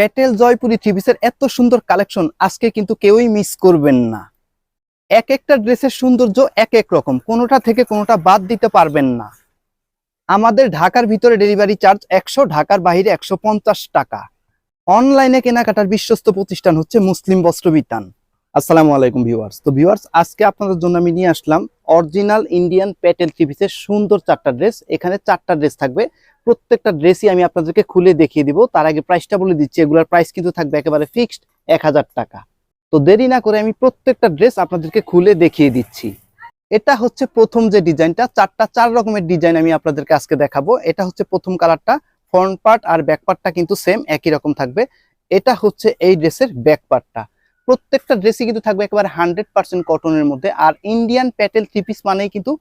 Patel Jaipuri three পিসের এত সুন্দর কালেকশন আজকে কিন্তু কেউই মিস করবেন না। এক একটা ড্রেসের সৌন্দর্য এক এক রকম, কোনোটা থেকে কোনোটা বাদ দিতে পারবেন না। আমাদের ঢাকার ভিতরে ডেলিভারি চার্জ একশো, ঢাকার বাইরে একশো পঞ্চাশ টাকা। অনলাইনে কেনাকাটার বিশ্বস্ত প্রতিষ্ঠান হচ্ছে মুসলিম বস্ত্র বিতান আসসালামু আলাইকুম ভিউয়ার্স তো ভিউয়ার্স আজকে আপনাদের জন্য আমি নিয়ে আসলাম অরিজিনাল ইন্ডিয়ান প্যাটেল পিসের সুন্দর চারটা ড্রেস এখানে চারটা ড্রেস থাকবে। প্রত্যেকটা ড্রেসই আমি আপনাদেরকে খুলে দেখিয়ে দিব। তার আগে প্রাইসটা বলে দিচ্ছি, এগুলোর প্রাইস কিন্তু থাকবে একেবারে ফিক্সড এক হাজার টাকা। তো দেরি না করে আমি প্রত্যেকটা ড্রেস আপনাদেরকে খুলে দেখিয়ে দিচ্ছি। এটা হচ্ছে প্রথম যে ডিজাইনটা, চারটা চার রকমের ডিজাইন আমি আপনাদেরকে আজকে দেখাবো। এটা হচ্ছে প্রথম কালারটা ফ্রন্ট পার্ট আর ব্যাক পার্টটা কিন্তু সেম একই রকম থাকবে। এটা হচ্ছে এই ড্রেসের ব্যাক পার্টটা প্রত্যেকটা ড্রেসই কিন্তু থাকবে একেবারে হান্ড্রেড পার্সেন্ট কটনের মধ্যে। আর ইন্ডিয়ান প্যাটেল থ্রি পিস মানেই কিন্তু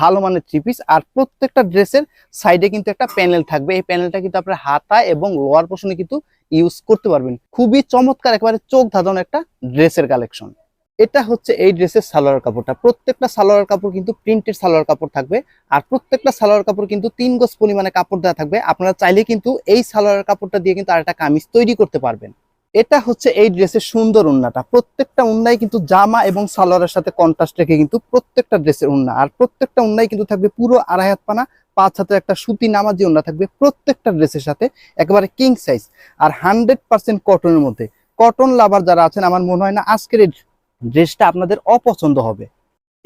ভালো মানের থ্রি পিস আর প্রত্যেকটা ড্রেসের সাইডে কিন্তু একটা প্যানেল থাকবে। এই প্যানেলটা কিন্তু আপনার হাতা এবং লোয়ার পোর্শনে কিন্তু ইউজ করতে পারবেন। খুবই চমৎকার, একেবারে চোখ ধাঁধানো একটা ড্রেসের কালেকশন এটা হচ্ছে এই ড্রেসের সালোয়ার কাপড়টা। প্রত্যেকটা সালোয়ার কাপড় কিন্তু প্রিন্টেড সালোয়ার কাপড় থাকবে। আর প্রত্যেকটা সালোয়ার কাপড় কিন্তু তিন গজ পরিমাণে কাপড় দেওয়া থাকবে। আপনারা চাইলে কিন্তু এই সালোয়ার কাপড়টা দিয়ে কিন্তু আরেকটা কামিজ তৈরি করতে পারবেন। এটা হচ্ছে এই ড্রেসের সুন্দর উন্নাটা। প্রত্যেকটা উন্নাই কিন্তু জামা এবং সালোয়ারের সাথে কন্ট্রাস্ট রেখে কিন্তু প্রত্যেকটা ড্রেসের উন্না। আর প্রত্যেকটা উন্নাই কিন্তু থাকবে পুরো আড়াই হাত পানা, পাঁচ হাতে একটা সুতি নামাজি উন্না থাকবে প্রত্যেকটা ড্রেসের সাথে একেবারে কিং সাইজ আর হান্ড্রেড পার্সেন্ট কটনের মধ্যে। কটন লাভার যারা আছেন, আমার মনে হয় না আজকের এই ড্রেসটা আপনাদের অপছন্দ হবে।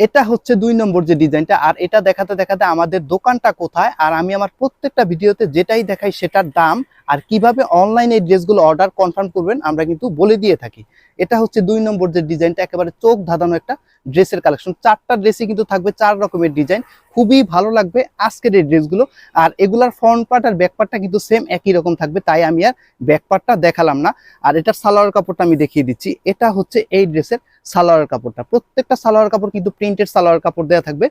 এটা হচ্ছে দুই নম্বর যে ডিজাইনটা, আর এটা দেখাতে দেখাতে আমাদের দোকানটা কোথায়, আর আমি আমার প্রত্যেকটা ভিডিওতে যেটাই দেখাই সেটার দাম আর কীভাবে অনলাইনে এই ড্রেসগুলো অর্ডার কনফার্ম করবেন আমরা কিন্তু বলে দিয়ে থাকি। এটা হচ্ছে দুই নম্বর যে ডিজাইনটা, একেবারে চোখ ধাঁধানো একটা ড্রেসের কালেকশন। চারটা ড্রেসই কিন্তু থাকবে, চার রকমের ডিজাইন। খুবই ভালো লাগবে আজকের এই ড্রেসগুলো। আর এগুলার ফ্রন্ট পার্ট আর ব্যাক পার্টটা কিন্তু সেম একই রকম থাকবে, তাই আমি আর ব্যাক পার্টটা দেখালাম না। আর এটার সালোয়ার কাপড়টা আমি দেখিয়ে দিচ্ছি। এটা হচ্ছে এই ড্রেসের সালোয়ার কাপড়টা। প্রত্যেকটা সালোয়ার কাপড় কিন্তু প্রিন্টেড সালোয়ার কাপড় দেওয়া থাকবে।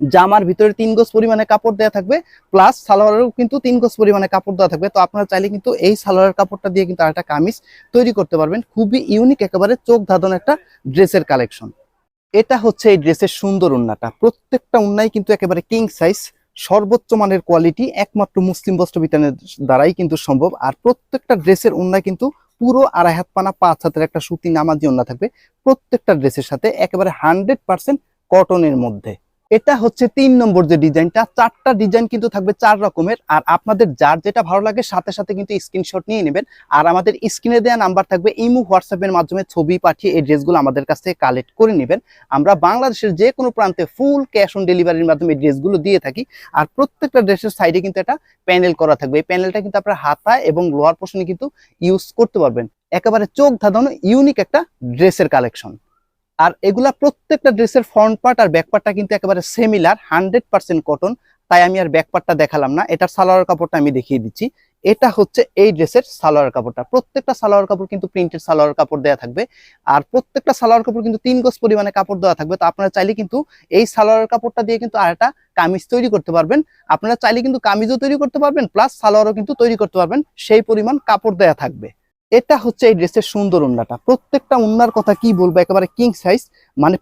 জামার ভিতরে তিন গজ পরিমাণে কাপড় দেওয়া থাকবে। প্লাস সালোয়ারেও কিন্তু তিন গজ পরিমাণে কাপড় দেওয়া থাকবে। তো আপনারা চাইলে কিন্তু এই সালোয়ার কাপড়টা দিয়ে কিন্তু আরেকটা কামিজ তৈরি করতে পারবেন। খুবই ইউনিক একেবারে চোখ ধাঁধানো একটা ড্রেসের কালেকশন। এটা হচ্ছে এই ড্রেসের সুন্দর উন্নাটা প্রত্যেকটা উন্নাই কিন্তু একেবারে কিং সাইজ সর্বোচ্চ মানের কোয়ালিটি একমাত্র মুসলিম বস্ত্র বিতানের দ্বারাই কিন্তু সম্ভব। আর প্রত্যেকটা ড্রেসের উন্না কিন্তু পুরো আড়াই হাত পানা, পাঁচ হাতের একটা সুতি নামাজি অন্য থাকবে। প্রত্যেকটা ড্রেসের সাথে একেবারে হান্ড্রেড পার্সেন্ট কটনের মধ্যে। এটা হচ্ছে তিন নম্বর যে ডিজাইনটা, চারটা ডিজাইন কিন্তু থাকবে চার রকমের। আর আপনাদের যার যেটা ভালো লাগে, সাথে সাথে কিন্তু স্ক্রিনশট নিয়ে নেবেন। আর আমাদের স্ক্রিনে দেওয়া নাম্বার থাকবে, ইমু হোয়াটসঅ্যাপের মাধ্যমে ছবি পাঠিয়ে এই ড্রেসগুলো আমাদের কাছ থেকে কালেক্ট করে নেবেন। আমরা বাংলাদেশের যে কোনো প্রান্তে ফুল ক্যাশ অন ডেলিভারির মাধ্যমে ড্রেসগুলো দিয়ে থাকি। আর প্রত্যেকটা ড্রেসের সাইডে কিন্তু একটা প্যানেল করা থাকবে। এই প্যানেলটা কিন্তু আপনার হাতায় এবং লোয়ার পোর্শনে কিন্তু ইউজ করতে পারবেন। একেবারে চোখ ধাঁধানো ইউনিক একটা ড্রেসের কালেকশন আর এগুলা প্রত্যেকটা ড্রেসের ফ্রন্ট পার্ট আর ব্যাক পার্টটা কিন্তু একেবারে সেমিলার হান্ড্রেড পার্সেন্ট কটন তাই আমি আর ব্যাক পার্টটা দেখালাম না। এটার সালোয়ার কাপড়টা আমি দেখিয়ে দিচ্ছি। এটা হচ্ছে এই ড্রেসের সালোয়ার কাপড়টা। প্রত্যেকটা সালোয়ার কাপড় কিন্তু প্রিন্টেড সালোয়ার কাপড় দেওয়া থাকবে। আর প্রত্যেকটা সালোয়ার কাপড় কিন্তু তিন গজ পরিমাণে কাপড় দেওয়া থাকবে। তো আপনারা চাইলে কিন্তু এই সালোয়ার কাপড়টা দিয়ে কিন্তু আর একটা কামিজ তৈরি করতে পারবেন। আপনারা চাইলে কিন্তু কামিজও তৈরি করতে পারবেন প্লাস সালোয়ারও কিন্তু তৈরি করতে পারবেন। সেই পরিমাণ কাপড় দেওয়া থাকবে। এটা হচ্ছে এই ড্রেসের সুন্দর উন্নাটা প্রত্যেকটা উন্নার কথা কি বলব? একেবারে কিং সাইজ মানে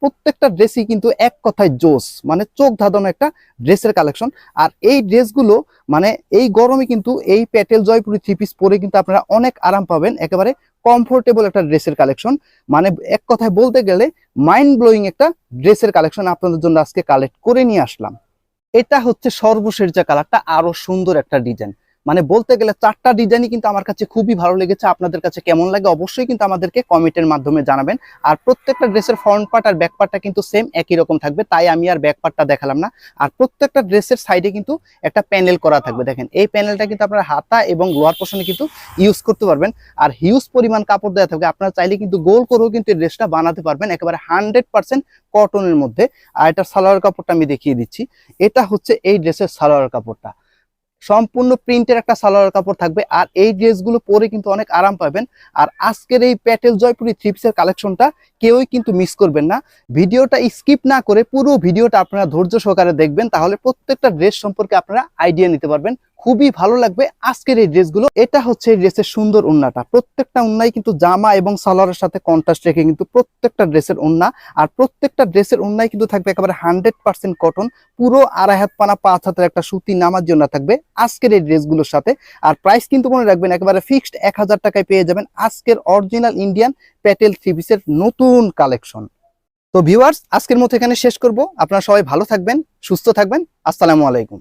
প্রত্যেকটা ড্রেসই কিন্তু এক কথায় জোস মানে চোখ ধাঁধানো একটা ড্রেসের কালেকশন আর এই ড্রেসগুলো মানে এই গরমে কিন্তু এই প্যাটেল জয়পুরি থ্রি পিস পরে কিন্তু আপনারা অনেক আরাম পাবেন, একেবারে কমফোর্টেবল একটা ড্রেসের কালেকশন মানে এক কথায় বলতে গেলে মাইন্ড ব্লোয়িং একটা ড্রেসের কালেকশন আপনাদের জন্য আজকে কালেক্ট করে নিয়ে আসলাম। এটা হচ্ছে সর্বশেষ যে কালারটা আরও সুন্দর একটা ডিজাইন মানে বলতে গেলে চারটা ডিজাইনই কিন্তু আমার কাছে খুবই ভালো লেগেছে। আপনাদের কাছে কেমন লাগে অবশ্যই কিন্তু আমাদেরকে কমেন্টের মাধ্যমে জানাবেন। আর প্রত্যেকটা ড্রেসের ফ্রন্ট পার্ট আর ব্যাক পার্টটা কিন্তু সেম একই রকম থাকবে, তাই আমি আর ব্যাক পার্টটা দেখালাম না। আর প্রত্যেকটা ড্রেসের সাইডে কিন্তু একটা প্যানেল করা থাকবে। দেখেন, এই প্যানেলটা কিন্তু আপনার হাতা এবং লোয়ার পোর্শনে কিন্তু ইউজ করতে পারবেন। আর হিউজ পরিমাণ কাপড় দেওয়া থাকবে। আপনারা চাইলে কিন্তু গোল করেও কিন্তু এই ড্রেসটা বানাতে পারবেন একেবারে হান্ড্রেড পার্সেন্ট কটনের মধ্যে। আর এটার সালোয়ার কাপড়টা আমি দেখিয়ে দিচ্ছি। এটা হচ্ছে এই ড্রেসের সালোয়ার কাপড়টা। সম্পূর্ণ প্রিন্টের একটা সালোয়ার কাপড় থাকবে। আর এই ড্রেসগুলো পরে কিন্তু অনেক আরাম পাবেন। আর আজকের এই প্যাটেল জয়পুরি থ্রিপসের কালেকশনটা কেউই কিন্তু মিস করবেন না। ভিডিওটা স্কিপ না করে পুরো ভিডিওটা আপনারা ধৈর্য সহকারে দেখবেন। তাহলে প্রত্যেকটা ড্রেস সম্পর্কে আপনারা আইডিয়া নিতে পারবেন। খুবই ভালো লাগবে আজকের এই ড্রেসগুলো। এটা হচ্ছে এই ড্রেসের সুন্দর ওন্নাটা। প্রত্যেকটা ওন্নাই কিন্তু জামা এবং সালোয়ারের সাথে কন্ট্রাস্ট রেখে কিন্তু প্রত্যেকটা ড্রেসের ওন্না। আর প্রত্যেকটা ড্রেসের ওন্নাই কিন্তু থাকবে একেবারে হান্ড্রেড পার্সেন্ট কটন পুরো আড়াই হাত পানা, পাঁচ হাতের একটা সুতি নামার জন্য থাকবে আজকের এই ড্রেসগুলোর সাথে। আর প্রাইস কিন্তু মনে রাখবেন একেবারে ফিক্সড এক হাজার টাকায় পেয়ে যাবেন আজকের অরিজিনাল ইন্ডিয়ান প্যাটেল থ্রি পিসের নতুন কালেকশন তো ভিউয়ার্স আজকের মতো এখানে শেষ করব। আপনারা সবাই ভালো থাকবেন, সুস্থ থাকবেন। আসসালামু আলাইকুম।